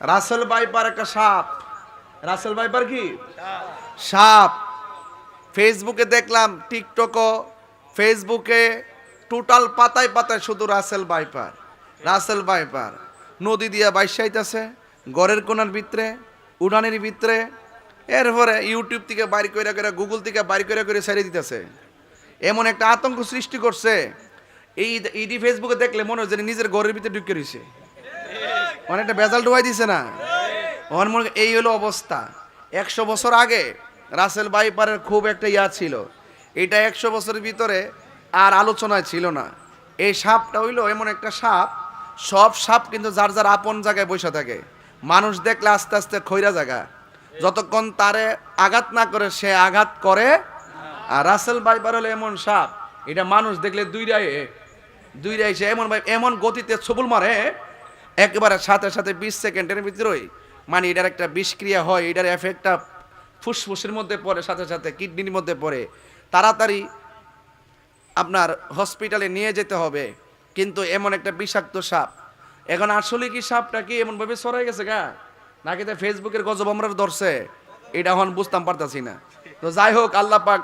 রাসেল বাইপার একটা সাপ। রাসেল বাইপার কি? সাপ। ফেসবুকে দেখলাম, টিকটকও। ফেসবুকে টোটাল পাতায় পাতায় শুধু রাসেল বাইপার রাসেল বাইপার নদী দিয়া বাইসাইতেছে গড়ের কোনার ভিতরে উড়ানের ভিতরে। এরপরে ইউটিউব থেকে বাইর করে করে গুগল থেকে বাইর করে করে ছেড়ে দিতেছে। এমন একটা আতঙ্ক সৃষ্টি করছে। এই ইডি ফেসবুকে দেখলে মনে হয় যে নিজের ঘরের ভিতরে ঢুকে রয়েছে অনেকটা বেজাল ডুবাই দিছে না। আমার মনে এই হলো অবস্থা। একশো বছর আগে রাসেল বাইপারের খুব একটা ইয়া ছিল। এটা একশো বছরের ভিতরে আর আলোচনায় ছিল না। এই সাপটা হইল এমন একটা সাপ। সব সাপ কিন্তু যার যার আপন জায়গায় বসে থাকে। মানুষ দেখলে আস্তে আস্তে খৈরা জায়গা যতক্ষণ তারে আঘাত না করে সে আঘাত করে। আর রাসেল বাইপার হলো এমন সাপ। এটা মানুষ দেখলে দুইটাই দুইটাই সে এমন এমন গতিতে ছবুল মারে একেবারে সাথে সাথে বিশ সেকেন্ডের ভিতরেই মানে এটার একটা বিষক্রিয়া হয়, এটার এফেক্টটা ফুসফুসের মধ্যে পড়ে, সাথে সাথে কিডনির মধ্যে পড়ে। তাড়াতাড়ি আপনার হসপিটালে নিয়ে যেতে হবে, কিন্তু এমন একটা বিষাক্ত সাপ। এখন আসলে কি সাপটা কি এমনভাবে সরাই গেছে গা? নাকি তো ফেসবুকের গজব আমরা ধরছে? এটা এখন বুঝতাম পারতাছি না। তো যাই হোক, আল্লাহ পাক